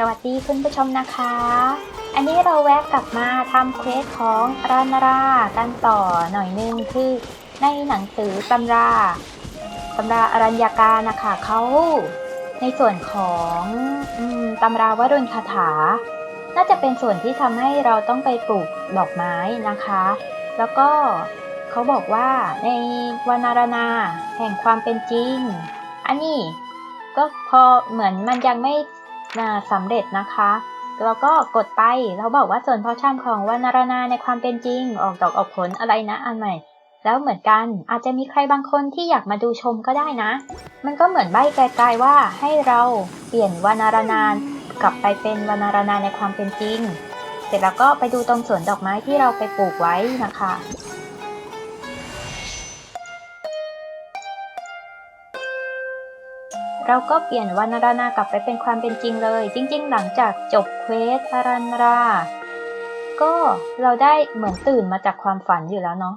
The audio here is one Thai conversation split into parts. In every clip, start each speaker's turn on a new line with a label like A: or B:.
A: สวัสดีคุณผู้ชมนะคะ อันนี้เราแวะกลับมาทำเควสของรานารากันต่อหน่อยนึงคือในหนังสือตำราตำราอรัญญาการนะคะเขาในส่วนของอตำราวรุณคาถา น่าจะเป็นส่วนที่ทำให้เราต้องไปปลูกดอกไม้นะคะ แล้วก็เขาบอกว่าในวานารนาแห่งความเป็นจริง อันนี้ก็พอเหมือนมันยังไม่ อ่าสำเร็จนะคะแล้วก็กดไปเราบอกว่าส่วนพาะชำของวานารนาในความเป็นจริง ออกดอกออกผลอะไรนะอันใหม่ แล้วเหมือนกันอาจจะมีใครบางคนที่อยากมาดูชมก็ได้นะ มันก็เหมือนใบ้ไกลๆว่าให้เราเปลี่ยนวานารนากลับไปเป็นวานารนาในความเป็นจริง เสร็จแล้วก็ไปดูตรงสวนดอกไม้ที่เราไปปลูกไว้นะคะ เราก็เปลี่ยนวานารานากลับไปเป็นความเป็นจริงเลย จริง ๆ หลังจากจบเควสอารันรา ก็เราได้เหมือนตื่นมาจากความฝันอยู่แล้วเนาะ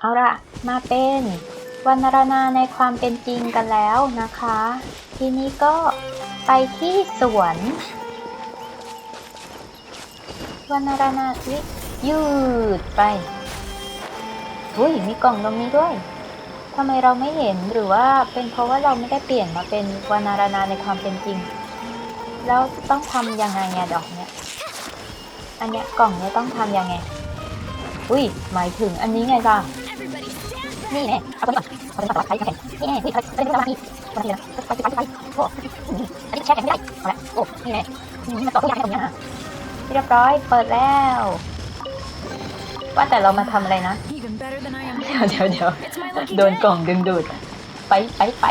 A: เอาละมาเป็นวานารนาในความเป็นจริงกันแล้วนะคะ ทีนี้ก็ไปที่สวนวานารนาวิยืดไป อุ้ยมีกล่องตรงนี้ด้วย ทำไมเราไม่เห็นหรือว่าเป็นเพราะว่าเราไม่ได้เปลี่ยนมาเป็นวานารนาในความเป็นจริง แล้วต้องทำยังไงอะดอกเนี้ยอันเนี้ยกล่องเนี้ยต้องทำยังไง อุ้ยหมายถึงอันนี้ไงจ้ะนี่แน่เอาตัวนี้ก่อนเอาตัวนี้ก่อนใช้แข็งนี่แน่นี่ใช้ใช้ตัวนี้ตัวนี้นะไปไปไปโอ้อันนี้แช่แข็งไม่ได้เอาละโอ้นี่แน่นี่มาต่อทุกอย่างตรงนี้นะเรียบร้อยเปิดแล้ว ว่าแต่เรามาทำอะไรนะ
B: Even better than I am.
A: เดี๋ยวเดี๋ยวเดี๋ยว
B: It's my lucky
A: โดน
B: day.
A: กล่องดึงดูด ไปไปไป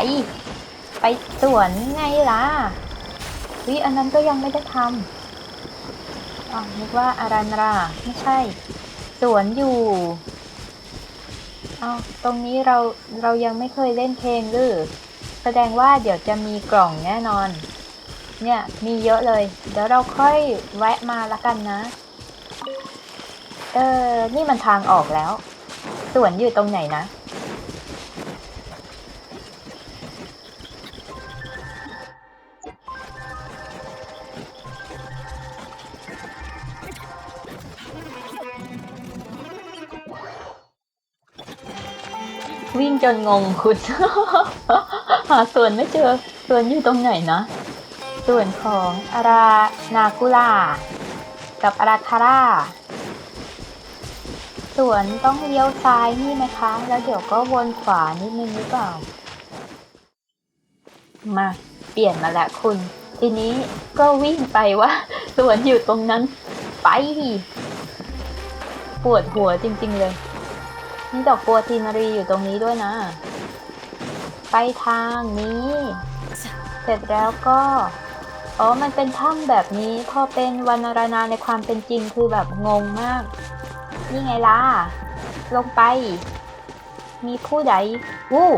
A: ไปสวนไงล่ะวิอันนั้นก็ยังไม่ได้ทำอ๋อนึกว่าอารันราไม่ใช่ สวนอยู่เอาตรงนี้เราเรายังไม่เคยเล่นเพลงหรือ แสดงว่าเดี๋ยวจะมีกล่องแน่นอน เนี่ยมีเยอะเลย เดี๋ยวเราค่อยแวะมาละกันนะ เออ นี่มันทางออกแล้ว สวนอยู่ตรงไหนนะ วิ่งจนงงคุณ หาสวนไม่เจอสวนอยู่ตรงไหนนะ ส่วนของอารานากุล่ากับอาราคาร่า สวนต้องเลี้ยวซ้ายนี่ไหมคะ แล้วเดี๋ยวก็วนขวานิดนึงหรือเปล่า มาเปลี่ยนมาแล้วคุณ ทีนี้ก็วิ่งไปว่าสวนอยู่ตรงนั้นไป ปวดหัวจริง ๆ เลย นี่ดอกบัวทีนารีอยู่ตรงนี้ด้วยนะ ไปทางนี้ เสร็จแล้วก็อ๋อ มันเป็นถ้ำแบบนี้ พอเป็นวรรณรนาในความเป็นจริงคือแบบงงมาก นี่ไงล่ะ ลงไป มีผู้ใดวู้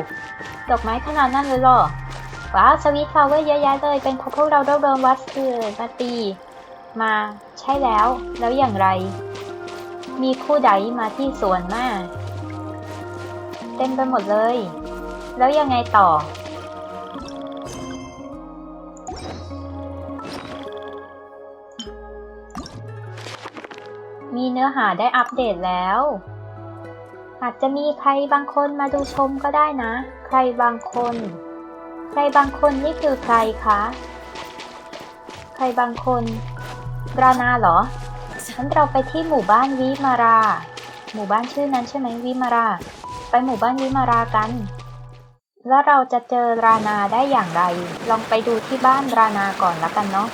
A: ดอกไม้ขนาดนั้นเลยหรอ ว้าว สวีทฟลาวเวอร์เยอะแยะเลยเป็นเพราะพวกเรารวบรวมวัสดุมาตี มาใช่แล้ว แล้วอย่างไร มีผู้ใดมาที่สวนมาเต็มไปหมดเลย แล้วยังไงต่อ มีเนื้อหาได้อัปเดตแล้ว อาจจะมีใครบางคนมาดูชมก็ได้นะ ใครบางคน ใครบางคนนี่คือใครคะ ใครบางคน รานาเหรองั้นเราไปที่หมู่บ้านวิมารา หมู่บ้านชื่อนั้นใช่ไหมวิมารา ไปหมู่บ้านวิมารากัน แล้วเราจะเจอรานาได้อย่างไร ลองไปดูที่บ้านรานาก่อนละกันเนาะ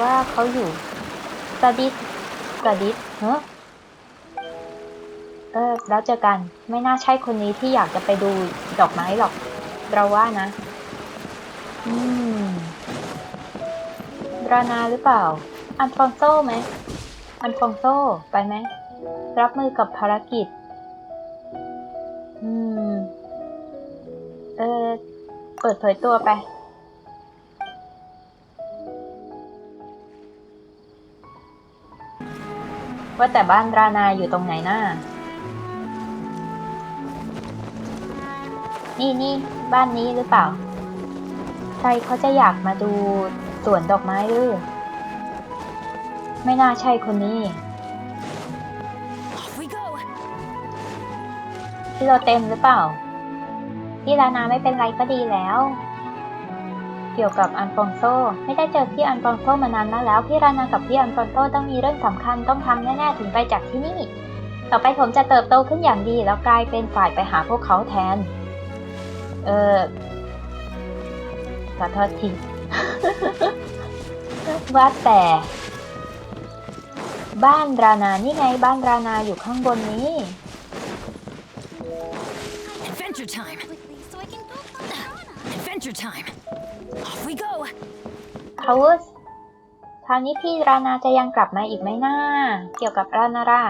A: ว่าเขาอยู่สดิ ษสดิษเฮ้อเออแล้วเจอกันไม่น่าใช่คนนี้ที่อยากจะไปดูดอกไม้หรอก เราว่านะ อืมรานาหรือเปล่า อันฟอนโซไหม อันฟองโซไปไหม รับมือกับภารกิจ อืม เออเปิดเผยตัวไป ว่าแต่บ้านรานาอยู่ตรงไหนน่านี่นี่บ้านนี้หรือเปล่า ใครเขาจะอยากมาดูสวนดอกไม้หรือ ไม่น่าใช่คนนี้
B: Off we go.
A: ที่เราเต็มหรือเปล่าพี่ลานาไม่เป็นไรก็ดีแล้ว เกี่ยวกับอันฟองโซ ไม่ได้เจอพี่อันฟองโซมานานมากแล้วพี่รานากับพี่อันฟองโซต้องมีเรื่องสำคัญต้องทำแน่ๆถึงไปจากที่นี่ ต่อไปผมจะเติบโตขึ้นอย่างดี แล้วกลายเป็นฝ่ายไปหาพวกเขาแทน เออขอโทษทีว่าแต่บ้านรานา นี่ไงบ้านรานาอยู่ข้างบนนี้
B: Adventure time. Adventure time. Off we go.
A: เขาว่าคราวนี้พี่รานาจะยังกลับมาอีกไหมนะเกี่ยวกับรานารา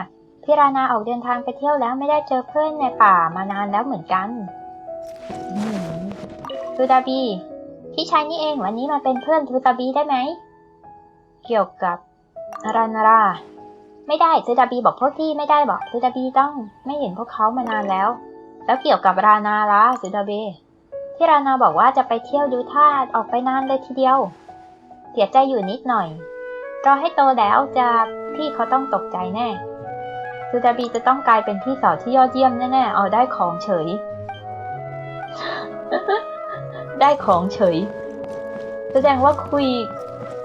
A: พี่รานาออกเดินทางไปเที่ยวแล้วไม่ได้เจอเพื่อนในป่ามานานแล้วเหมือนกันทูดาบี พี่ชายนี่เองวันนี้มาเป็นเพื่อนทูดาบีได้ไหม เกี่ยวกับรานารา ไม่ได้ทูดาบีบอกพวกที่ไม่ได้บอกทูดาบีต้องไม่เห็นพวกเขามานานแล้ว แล้วเกี่ยวกับรานาล่ะทูดาบี ที่รานาบอกว่าจะไปเที่ยวดูท่าออกไปนานเลยทีเดียว เสียใจอยู่นิดหน่อยรอให้โตแล้วจะพี่เขาต้องตกใจแน่ซูดาบีจะต้องกลายเป็นพี่สาวที่ยอดเยี่ยมแน่ๆเอาได้ของเฉย ได้ของเฉย แสดงว่าคุย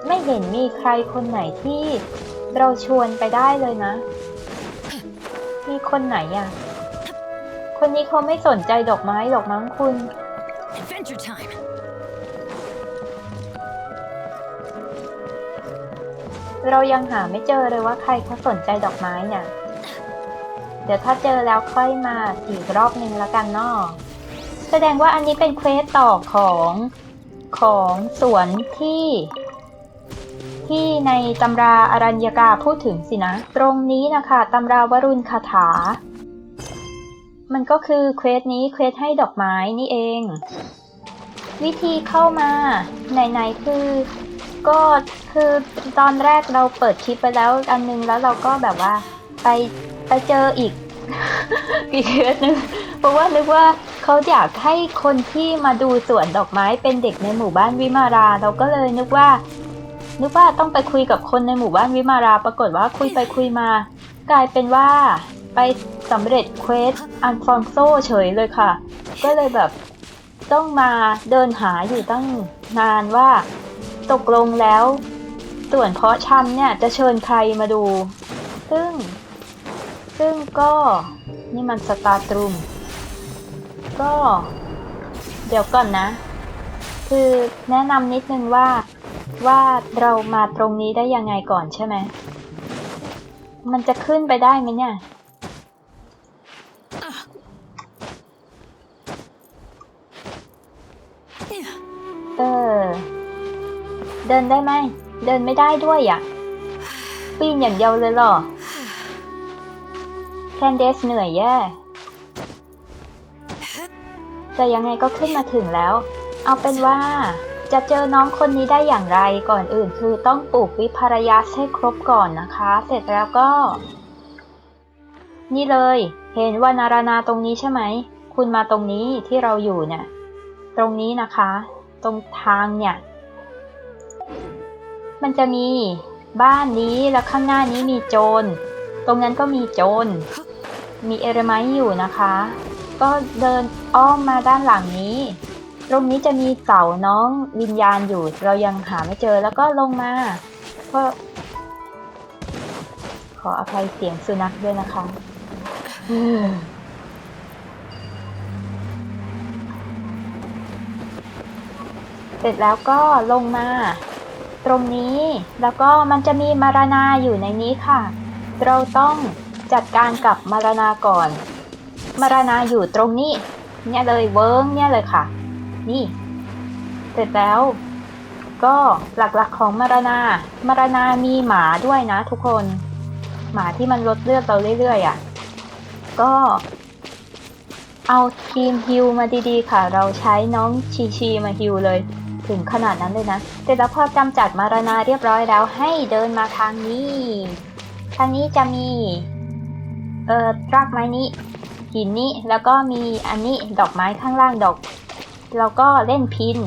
A: ไม่เห็นมีใครคนไหนที่เราชวนไปได้เลยนะ มีคนไหนอะ คนนี้เขาไม่สนใจดอกไม้หรอกมั้งคุณ เรายังหาไม่เจอเลยว่าใครเขาสนใจดอกไม้เนี่ย เดี๋ยวถ้าเจอแล้วค่อยมาอีกรอบนึงและกันเนาะแสดงว่าอันนี้เป็นเควสต่อของของสวนที่ ที่ในตำราอารัญญกาพูดถึงสินะ ตรงนี้นะคะตำราวรุณคาถา มันก็คือเควสนี้เควสให้ดอกไม้นี่เอง วิธีเข้ามาไหนๆคือ ก็คือตอนแรกเราเปิดคลิปไปแล้วอันนึงแล้วเราก็แบบว่าไปไปเจออีกอีกเคสนึงเพราะว่านึกว่าเขาอยากให้คนที่มาดูสวนดอกไม้เป็นเด็กในหมู่บ้านวิมารา เราก็เลยนึกว่า นึกว่าต้องไปคุยกับคนในหมู่บ้านวิมารา ปรากฏว่าคุยไปคุยมา กลายเป็นว่าไปสำเร็จเควสอันฟองโซเฉยเลยค่ะ ก็เลยแบบต้องมาเดินหาอยู่ตั้งนานว่า ตกลงแล้ว ส่วนเพาะชำเนี่ยจะเชิญใครมาดู ซึ่ง ซึ่งก็ นี่มันสตาร์ตรูม ก็ เดี๋ยวก่อนนะ คือแนะนำนิดนึงว่า ว่าเรามาตรงนี้ได้ยังไงก่อนใช่ไหม มันจะขึ้นไปได้ไหมเนี่ยเออ เดินได้ไหม เดินไม่ได้ด้วยอะ ปีนอย่างเดียวเลยเหรอ แคนเดสเหนื่อยแย่ แต่ยังไงก็ขึ้นมาถึงแล้ว เอาเป็นว่าจะเจอน้องคนนี้ได้อย่างไรก่อนอื่นคือต้องปลูกวิภารยัสให้ครบก่อนนะคะ เสร็จแล้วก็ นี่เลย เห็นวานารานาตรงนี้ใช่ไหม คุณมาตรงนี้ที่เราอยู่เนี่ย ตรงนี้นะคะ ตรงทางเนี่ย มันจะมีบ้านนี้แล้วข้างหน้านี้มีโจร ตรงนั้นก็มีโจร มีเอรไมต์อยู่นะคะ ก็เดินอ้อมมาด้านหลังนี้ ตรงนี้จะมีเสาน้องวิญญาณอยู่ เรายังหาไม่เจอแล้วก็ลงมาก็ขออภัยเสียงสุนัขด้วยนะคะเสร็จแล้วก็ลงมา ตรงนี้ แล้วก็มันจะมีมารานาอยู่ในนี้ค่ะ เราต้องจัดการกับมารานาก่อน มารานาอยู่ตรงนี้ เนี่ยเลยเวิร์งเนี่ยเลยค่ะ นี่ เสร็จแล้ว ก็หลักๆของมารานา มารานามีหมาด้วยนะทุกคน หมาที่มันลดเลือดเราเรื่อยๆอะ่ะ ก็เอาทีมฮิวมาดีๆค่ะ เราใช้น้องชีชีมาฮิวเลย ถึงขนาดนั้นเลยนะ เสร็จแล้วพอกำจัดมารานาเรียบร้อยแล้ว ให้เดินมาทางนี้ ทางนี้จะมี เอ่อรากไม้นี้ หินนี้ แล้วก็มีอันนี้ดอกไม้ข้างล่างดอก แล้วก็เล่นพิน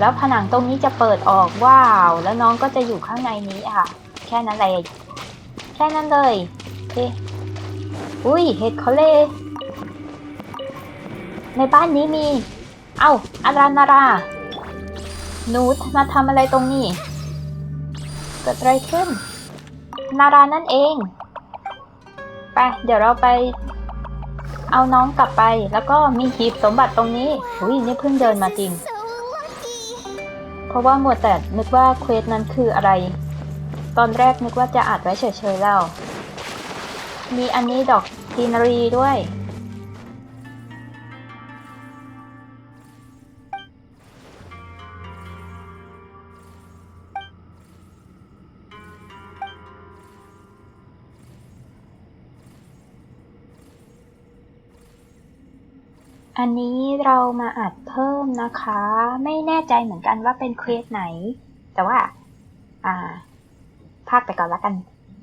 A: แล้วผนังตรงนี้จะเปิดออกว้าว แล้วน้องก็จะอยู่ข้างในนี้ค่ะ แค่นั้นเลยแค่นั้นเลยโอเคอุ้ยเห็ดเขาเลยในบ้านนี้มี เอ้าอารานารา หนูมาทำอะไรตรงนี้ เกิดอะไรขึ้น นารานั่นเอง ไป เดี๋ยวเราไป เอาน้องกลับไป แล้วก็มีหีบสมบัติตรงนี้อุ้ยนี่เพิ่งเดินมาจริง เพราะว่าหมวดแต่นึกว่าเควสนั้นคืออะไร ตอนแรกนึกว่าจะอัดไว้เฉยๆแล้ว มีอันนี้ดอกกินรีด้วย อันนี้เรามาอัดเพิ่มนะคะ ไม่แน่ใจเหมือนกันว่าเป็นเควสไหน แต่ว่า อ่าพากไปก่อนละกัน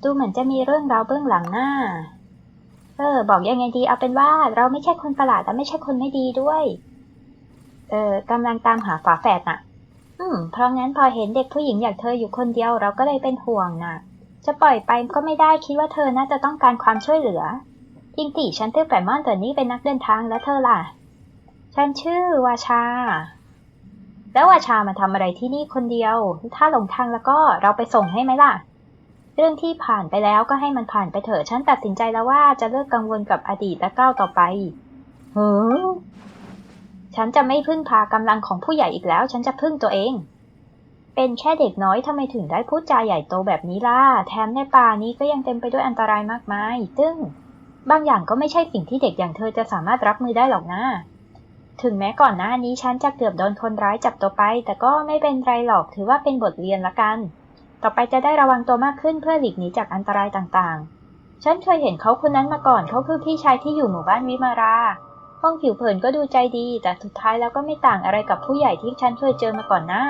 A: ดูเหมือนจะมีเรื่องราวเบื้องหลังหน้า เออ บอกยังไงดี เอาเป็นว่าเราไม่ใช่คนประหลาดแต่ไม่ใช่คนไม่ดีด้วย เออกำลังตามหาฝาแฝดน่ะ อืม เพราะงั้นพอเห็นเด็กผู้หญิงอย่างเธออยู่คนเดียวเราก็เลยเป็นห่วงน่ะ จะปล่อยไปก็ไม่ได้คิดว่าเธอน่าจะต้องการความช่วยเหลือจริงติฉันตื้อแปมมอนตัวนี้เป็นนักเดินทางแล้วเธอล่ะ ฉันชื่อวาชา แล้ววาชามาทำอะไรที่นี่คนเดียว ถ้าหลงทางแล้วก็เราไปส่งให้ไหมล่ะ เรื่องที่ผ่านไปแล้วก็ให้มันผ่านไปเถอะ ฉันตัดสินใจแล้วว่าจะเลิกกังวลกับอดีตและก้าวต่อไปเฮ้อฉันจะไม่พึ่งพากำลังของผู้ใหญ่อีกแล้ว ฉันจะพึ่งตัวเอง เป็นแค่เด็กน้อยทำไมถึงได้พูดจาใหญ่โตแบบนี้ล่ะ แถมในป่านี้ก็ยังเต็มไปด้วยอันตรายมากมาย ซึ่งบางอย่างก็ไม่ใช่สิ่งที่เด็กอย่างเธอจะสามารถรับมือได้หรอกนะ ถึงแม้ก่อนหน้านี้ฉันจะเกือบโดนคนร้ายจับตัวไป แต่ก็ไม่เป็นไรหรอกถือว่าเป็นบทเรียนละกัน ต่อไปจะได้ระวังตัวมากขึ้นเพื่อหลีกหนีจากอันตรายต่างๆ ฉันเคยเห็นเขาคนนั้นมาก่อนเขาคือพี่ชายที่อยู่หมู่บ้านวิมาราห้องผิวเผินก็ดูใจดี แต่สุดท้ายแล้วก็ไม่ต่างอะไรกับผู้ใหญ่ที่ฉันเคยเจอมาก่อนหน้า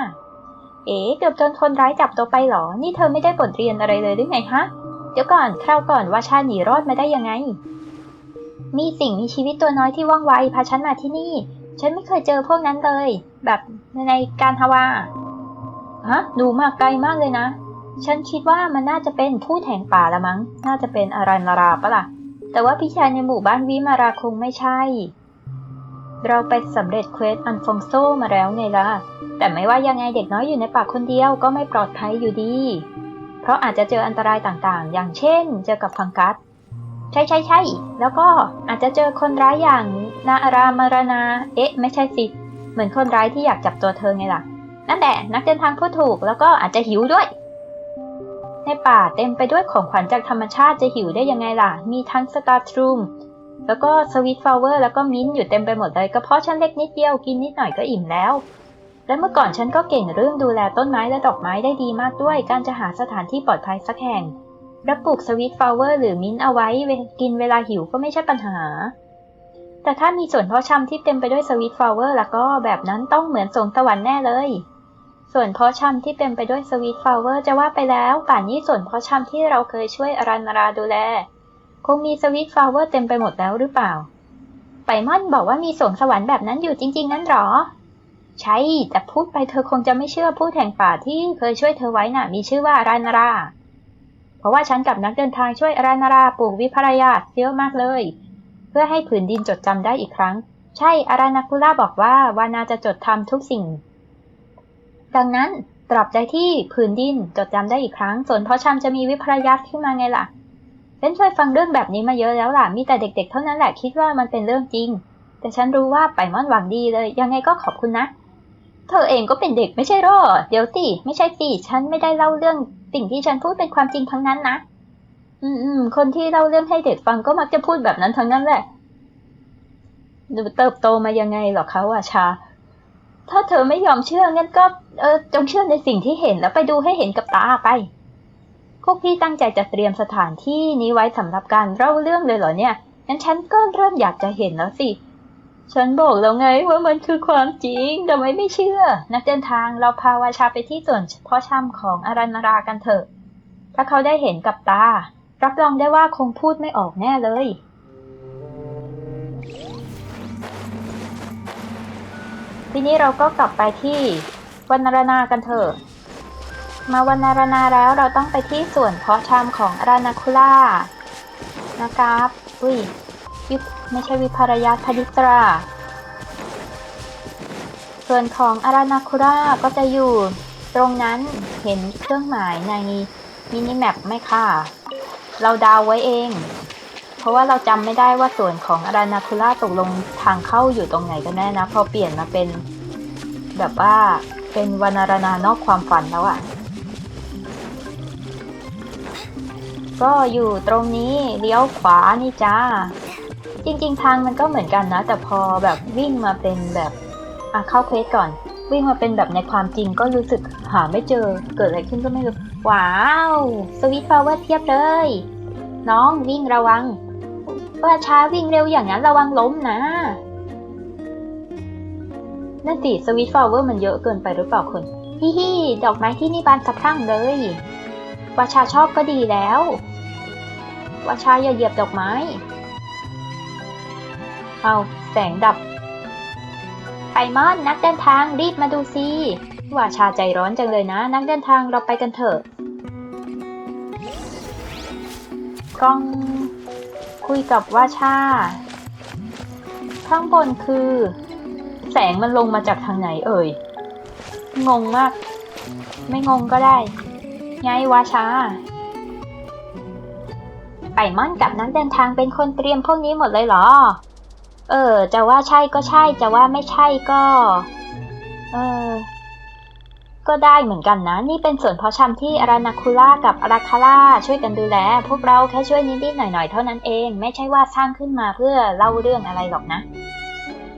A: เอ๋เกือบโดนคนร้ายจับตัวไปหรอ นี่เธอไม่ได้บทเรียนอะไรเลยหรือไงฮะ เดี๋ยวก่อนคราวก่อนว่าชาหนีรอดมาได้ยังไง มีสิ่งมีชีวิตตัวน้อยที่ว่องไวพาฉันมาที่นี่ ฉันไม่เคยเจอพวกนั้นเลย แบบในการทวาฮะดูมากไกลมากเลยนะ ฉันคิดว่ามันน่าจะเป็นผู้แทงป่าละมั้ง น่าจะเป็นอารันนาราปะล่ะ แต่ว่าพี่ชายในหมู่บ้านวิมาราคงไม่ใช่ เราไปสำเร็จเควสอันฟองโซมาแล้วไงล่ะ แต่ไม่ว่ายังไงเด็กน้อยอยู่ในป่าคนเดียวก็ไม่ปลอดภัยอยู่ดี เพราะอาจจะเจออันตรายต่างๆ อย่างเช่น เจอกับพังกัส ใช่ใช่ใช่แล้วก็อาจจะเจอคนร้ายอย่างนาอารามารนา เอ๊ะ ไม่ใช่สิ เหมือนคนร้ายที่อยากจับตัวเธอไงล่ะ นั่นแหละ นักเดินทางพูดถูกแล้วก็อาจจะหิวด้วย ในป่าเต็มไปด้วยของขวัญจากธรรมชาติจะหิวได้ยังไงล่ะ มีทั้งสตาร์ทรูมแล้วก็สวิตฟลาวเวอร์แล้วก็มิ้นท์อยู่เต็มไปหมดเลยก็เพราะฉันเล็กนิดเดียวกินนิดหน่อยก็อิ่มแล้ว และเมื่อก่อนฉันก็เก่งเรื่องดูแลต้นไม้และดอกไม้ได้ดีมากด้วย การจะหาสถานที่ปลอดภัยสักแห่ง และปลูกสวิตฟลาวเวอร์หรือมิ้นท์เอาไว้กินเวลาหิวก็ไม่ใช่ปัญหา แต่ถ้ามีสวนเพาะชำที่เต็มไปด้วยสวิตฟลาวเวอร์แล้วก็แบบนั้นต้องเหมือนสวงสวรรค์แน่เลย ส่วนเพาะชำที่เต็มไปด้วยสวิตฟลาวเวอร์จะว่าไปแล้วป่านนี้ส่วนเพาะชำที่เราเคยช่วยอรันราดูแล คงมีสวิตฟลาวเวอร์เต็มไปหมดแล้วหรือเปล่า ไปม่อนบอกว่ามีสวงสวรรค์แบบนั้นอยู่จริง ๆ นั้นหรอ ใช่ แต่พูดไปเธอคงจะไม่เชื่อผู้แทงป่าที่เคยช่วยเธอไว้น่ะ มีชื่อว่าอรันรา เพราะว่าฉันกับนักเดินทางช่วยอรันาราปลูกวิภารยาเยอะมากเลย เพื่อให้ผืนดินจดจำได้อีกครั้ง ใช่อารานาคุล่าบอกว่าวานาจะจดทำทุกสิ่ง ดังนั้นตราบใดที่ผืนดินจดจำได้อีกครั้งส่วนเพราะชำจะมีวิภารยาขึ้นมาไงล่ะเป็นช่วยฟังเรื่องแบบนี้มาเยอะแล้วล่ะ มีแต่เด็กๆ เท่านั้นแหละคิดว่ามันเป็นเรื่องจริง แต่ฉันรู้ว่าไปม่อนหวังดีเลย ยังไงก็ขอบคุณนะ เธอเองก็เป็นเด็กไม่ใช่หรอ เดี๋ยวสิ ไม่ใช่สิ ฉันไม่ได้เล่าเรื่องสิ่งที่ฉันพูดเป็นความจริงทั้งนั้นนะ อืมอืมคนที่เล่าเรื่องให้เด็กฟังก็มักจะพูดแบบนั้นทั้งนั้นแหละดูเติบโตมายังไงหรอคะว่าชา ถ้าเธอไม่ยอมเชื่องั้นก็เออจงเชื่อในสิ่งที่เห็นแล้วไปดูให้เห็นกับตาไป พวกพี่ตั้งใจจะเตรียมสถานที่นี้ไว้สำหรับการเล่าเรื่องเลยเหรอเนี่ยงั้นฉันก็เริ่มอยากจะเห็นแล้วสิ ฉันบอกแล้วไงว่ามันคือความจริงแต่ไม่ไม่เชื่อ นักเดินทางเราพาวาชาไปที่ส่วนเพาะชำของอารันรากันเถอะ ถ้าเขาได้เห็นกับตา รับรองได้ว่าคงพูดไม่ออกแน่เลย ทีนี้เราก็กลับไปที่วันนารนากันเถอะ มาวันนารนาแล้วเราต้องไปที่ส่วนเพาะชำของอารานาคุล่านะครับ อุ้ย วิไม่ใช่วิภารยาพดิตราส่วนของอารานาคุร่าก็จะอยู่ตรงนั้นเห็นเครื่องหมายในมินิแมปไหมค่ะ เราดาวไว้เอง เพราะว่าเราจำไม่ได้ว่าส่วนของอารานาคุร่าตกลงทางเข้าอยู่ตรงไหนกันแน่นะ พอเปลี่ยนมาเป็น แบบว่าเป็นวานารานานอกความฝันแล้วอะ่ะ ก็อยู่ตรงนี้เลี้ยวขวานี่จ้า จริง ๆ ทางมันก็เหมือนกันนะ แต่พอแบบวิ่งมาเป็นแบบอะเข้าเควสก่อน วิ่งมาเป็นแบบในความจริงก็รู้สึกหาไม่เจอเกิดอะไรขึ้นก็ไม่รู้ว้าวสวิตฟลาวเวอร์เทียบเลย น้องวิ่งระวังว่าช้าวิ่งเร็วอย่างนั้นระวังล้มนะนั่นสิสวิตฟลาวเวอร์มันเยอะเกินไปหรือเปล่าคุณฮิฮิดอกไม้ที่นี่บานสะพรั่งเลย วาชาชอบก็ดีแล้ว วาชาอย่าเหยียบดอกไม้ เอาแสงดับ ไปมอนนักเดินทางรีบมาดูสิว่าชาใจร้อนจังเลยนะ นักเดินทางเราไปกันเถอะกล้องคุยกับว่าชา ข้างบนคือ แสงมันลงมาจากทางไหนเอ่ย งงมาก ไม่งงก็ได้ไงวาชาไปม่อนกับนักเดินทางเป็นคนเตรียมพวกนี้หมดเลยเหรอ เออ จะว่าใช่ก็ใช่ จะว่าไม่ใช่ก็ เออ ก็ได้เหมือนกันนะ นี่เป็นส่วนเพาะชำที่อารานาคุล่ากับอาราคาล่าช่วยกันดูแล พวกเราแค่ช่วยนิดๆหน่อยๆเท่านั้นเอง ไม่ใช่ว่าสร้างขึ้นมาเพื่อเล่าเรื่องอะไรหรอกนะ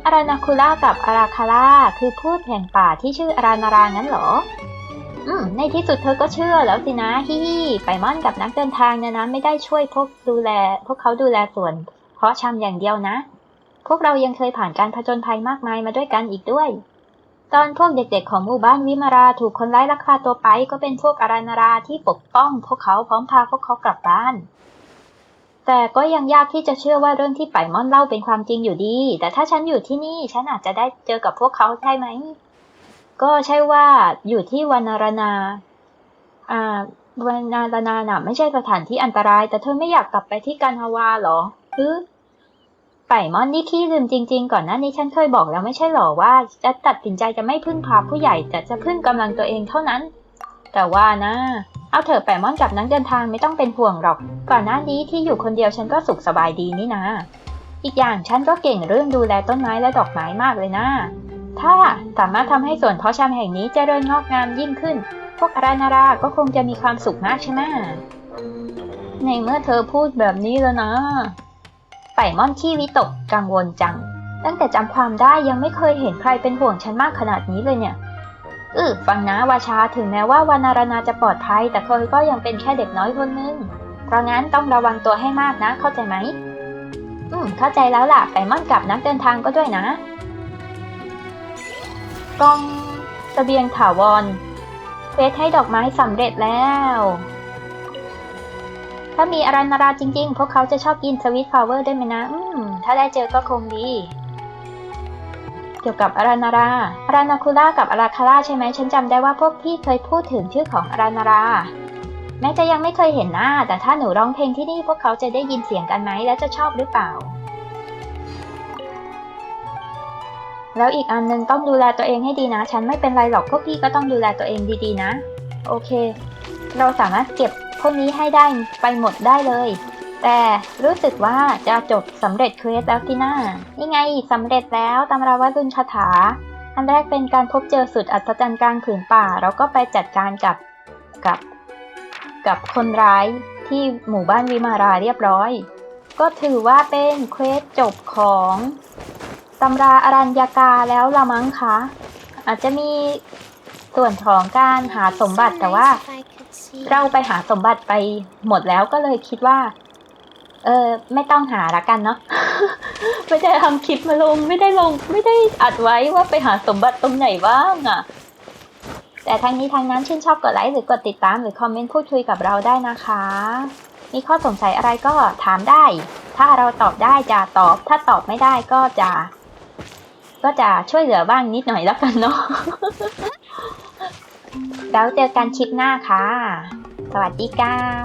A: อารานาคุล่ากับอาราคาล่าคือพูดแห่งป่าที่ชื่ออารานารางั้นเหรอ อืม ในที่สุดเธอก็เชื่อแล้วสินะฮิฮิไปม่อนกับนักเดินทางเนี่ยนะ ไม่ได้ช่วยพวกดูแล พวกเขาดูแลส่วน เพาะชำอย่างเดียวนะ พวกเรายังเคยผ่านการผจญภัยมากมายมาด้วยกันอีกด้วย ตอนพวกเด็กๆของหมู่บ้านวิมาราถูกคนร้ายลักพาตัวไปก็เป็นพวกอารานาราที่ปกป้อง พวกเขาพร้อมพาพวกเขากลับบ้าน แต่ก็ยังยากที่จะเชื่อว่าเรื่องที่ไปม่อนเล่าเป็นความจริงอยู่ดี แต่ถ้าฉันอยู่ที่นี่ฉันอาจจะได้เจอกับพวกเขาใช่ไหม ก็ใช่ว่าอยู่ที่วานารนาอ่าวานารนาน่ะไม่ใช่สถานที่อันตราย แต่เธอไม่อยากกลับไปที่กันฮาวาเหรอหรือ ไป่มอนนี่ขี้ลืมจริง ๆ ก่อนหน้านี้ฉันเคยบอกแล้วไม่ใช่หรอว่า จะตัดสินใจจะไม่พึ่งพาผู้ใหญ่แต่จะพึ่งกำลังตัวเองเท่านั้น แต่ว่านะ เอาเถอะไป่มอนกับนักเดินทางไม่ต้องเป็นห่วงหรอก ก่อนหน้านี้ที่อยู่คนเดียวฉันก็สุขสบายดีนี่นะ อีกอย่างฉันก็เก่งเรื่องดูแลต้นไม้และดอกไม้มากเลยนะ ถ้าสามารถทำให้สวนเพาะชำแห่งนี้เจริญงอกงามยิ่งขึ้น พวกอารานาราก็คงจะมีความสุขมากใช่ไหมในเมื่อเธอพูดแบบนี้แล้วนะ ไป่ม่อนขี้วิตกกังวลจัง ตั้งแต่จำความได้ยังไม่เคยเห็นใครเป็นห่วงฉันมากขนาดนี้เลยเนี่ยเออฟังนะวาชาถึงแม้ว่าวานารนาจะปลอดภัย แต่เธอก็ยังเป็นแค่เด็กน้อยคนนึง เพราะงั้นต้องระวังตัวให้มากนะ เข้าใจไหม อืม เข้าใจแล้วล่ะไป่ม่อนกับนักเดินทางก็ด้วยนะกองสเสบียงถาวรเควสให้ดอกไม้สำเร็จแล้ว ถ้ามีอารันนาราจริงๆ พวกเขาจะชอบกินสวิตฟลาวเวอร์ได้วยไหมนะ อืม ถ้าได้เจอก็คงดี เกี่ยวกับอารันนาราอารานาคุล่ากับอาราคาร่าใช่ไหม ฉันจำได้ว่าพวกพี่เคยพูดถึงชื่อของอารานารา แม้จะยังไม่เคยเห็นหน้า แต่ถ้าหนูร้องเพลงที่นี่พวกเขาจะได้ยินเสียงกันไหม และจะชอบหรือเปล่า แล้วอีกอันนึงต้องดูแลตัวเองให้ดีนะ ฉันไม่เป็นไรหรอก พวกพี่ก็ต้องดูแลตัวเองดีๆนะ โอเค เราสามารถเก็บ วกนี้ให้ได้ไปหมดได้เลย แต่รู้สึกว่าจะจบสำเร็จเควสแล้วที่หน้า นี่ไงสำเร็จแล้วตำราวัดบุญคาถา อันแรกเป็นการพบเจอสุดอัศจรรย์กลางผืนป่า เราก็ไปจัดการกับกับ กับคนร้ายที่หมู่บ้านวิมาราเรียบร้อย ก็ถือว่าเป็นเควสจบของตำราอรัญญากาแล้วละมั้งคะ อาจจะมีส่วนของการหาสมบัติแต่ว่า เราไปหาสมบัติไปหมดแล้วก็เลยคิดว่า เออไม่ต้องหาละกันเนาะไม่ได้ทำคลิปมาลง ไม่ได้ลง ไม่ได้อัดไว้ว่าไปหาสมบัติตรงไหนบ้างอะแต่ทางนี้ทางนั้นชื่นชอบกดไลค์หรือกดติดตามหรือคอมเมนต์พูดคุยกับเราได้นะคะ มีข้อสงสัยอะไรก็ถามได้ ถ้าเราตอบได้จะตอบ ถ้าตอบไม่ได้ก็จะ ก็จะช่วยเหลือบ้างนิดหน่อยแล้วกันเนาะ แล้วเจอกันคลิปหน้าค่ะ สวัสดีครับ